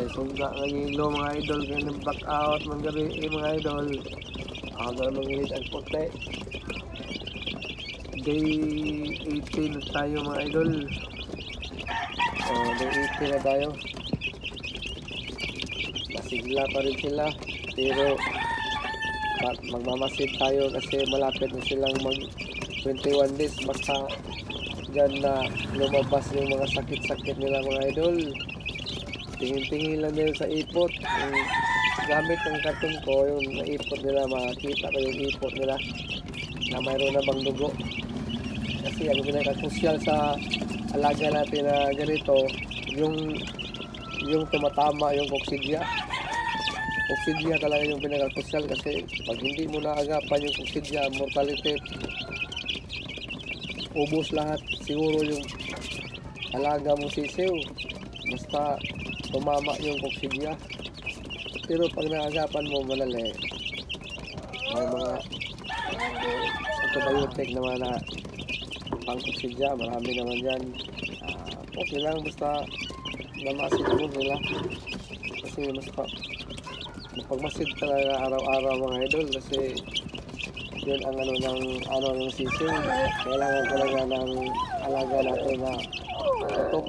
Kay sungga lagi lo mga idol kaya nang back out mga gabi eh, mga idol. Ako na mangilid ang puti. Day 18 na tayo mga idol. Oh, day 18 na tayo. Masigla pa rin sila. Pero magmamasid tayo kasi malapit na silang mag 21 days basta dyan na lumabas yung mga sakit-sakit nila mga idol tingin-tingin lang din sa ipot. Yung gamit ng karton ko yung naipot nila makakita ko yung ipot nila na mayroon na bang dugo. Kasi ang pinaka-crucial sa alaga natin na ganito yung yung tumatama yung koksidya. Koksidya talaga yung pinaka-crucial kasi pag hindi mo naagapan yung koksidya mortality ubos lahat. Siguro yung alaga mo sisiw. Basta tumama yung koksidya pero pag naagapan mo malali. May mga antibiotic naman na pang koksidya marami naman yan Ah, okay lang basta namasid mo nila. Kasi mas pa pagmasid talaga araw-araw mga idol. Kasi yun ang ano ng ano ng sisiw kailangan talaga ng alaga natin na tutok